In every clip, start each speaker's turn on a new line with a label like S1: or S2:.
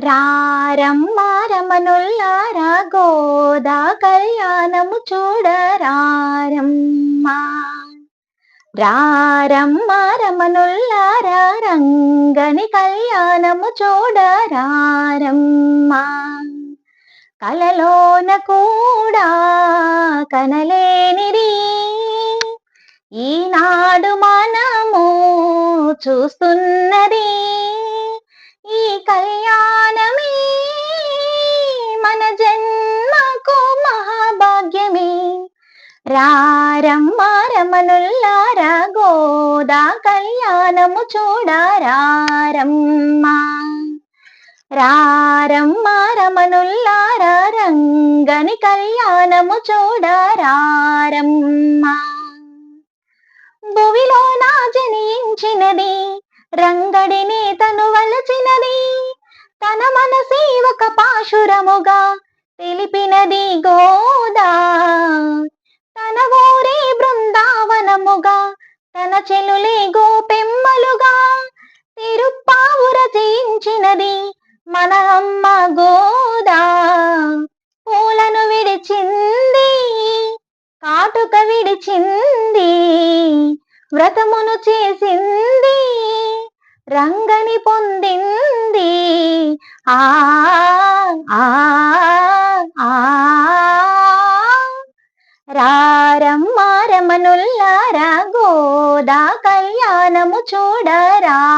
S1: రారమ్మా రమనుల్లారా గోదా కళ్యాణము చూడరారమ్మా. రారమ్మా రమనుల్లారా రంగని కళ్యాణము చూడరారమ్మా. కలలోన కూడా కనలేనిది. ఈనాడు మనము చూస్తున్నది రారమ్మారమనుల్లారా గోదా కళ్యాణము చూడరారమ్మా. రారమ్మ రమనుల్లార రంగని కళ్యాణము చూడరారమ్మా. భువిలో నా జనించినది రంగడిని తను వలచినది. తన మనసే ఒక పాశురముగా తెలిపిన ఉన్నది మన అమ్మ గోదా. పూలను విడిచింది కాటుక విడిచింది వ్రతమును చేసింది రంగని పొందింది. ఆ ఆ గోదా కళ్యాణము చూడరారమ్మా.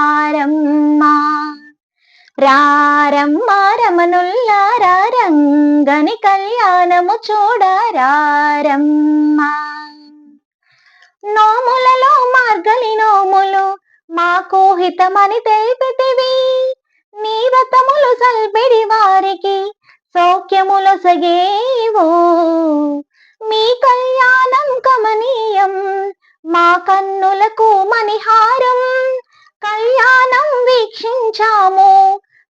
S1: రారమ్మా రమనుల్లారా రంగని కళ్యాణము చూడరారమ్మా. నోములలో మార్గలి నోములు మాకు హితమని తెలిపితివి నీ వ్రతములు సల్బిడి వారికి సౌఖ్యములు సగేవో. మీ కళ్యాణం కమనీయం మా కన్నులకు మణిహారం. కళ్యాణం వీక్షించాము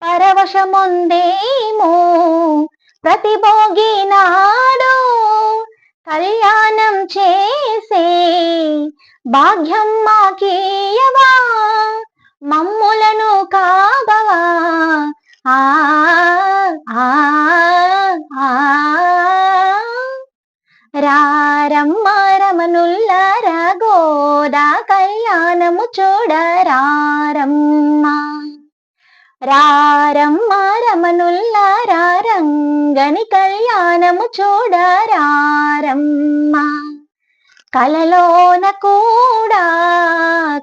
S1: పరవశముందేమో ప్రతిభోగి నాడు కళ్యాణం చేసే భాగ్యం మాకేయవా మమ్ములను కా రారమ్మ రమనుల్లార గోదా కళ్యాణము చూడరారమ్మ. రారమ్మ రమనుల్లార రంగని కళ్యాణము చూడరారమ్మ. కలలోన కూడా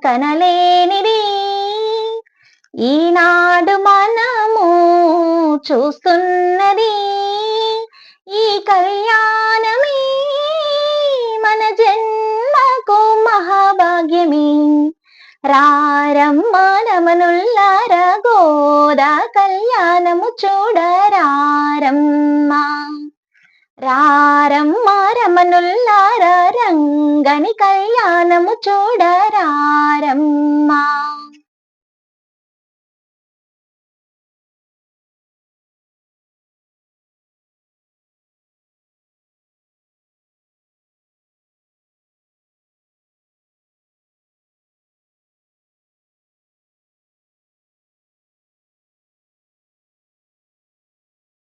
S1: కనలేనిది. ఈనాడు మనము చూస్తున్నది ఈ కళ్యాణ రారమ్మ రమనుల్లార గోదా కళ్యాణము చూడరారమ్మ. రారమ్మ రమనుల్లార రంగని కళ్యాణము చూడరారమ్మ.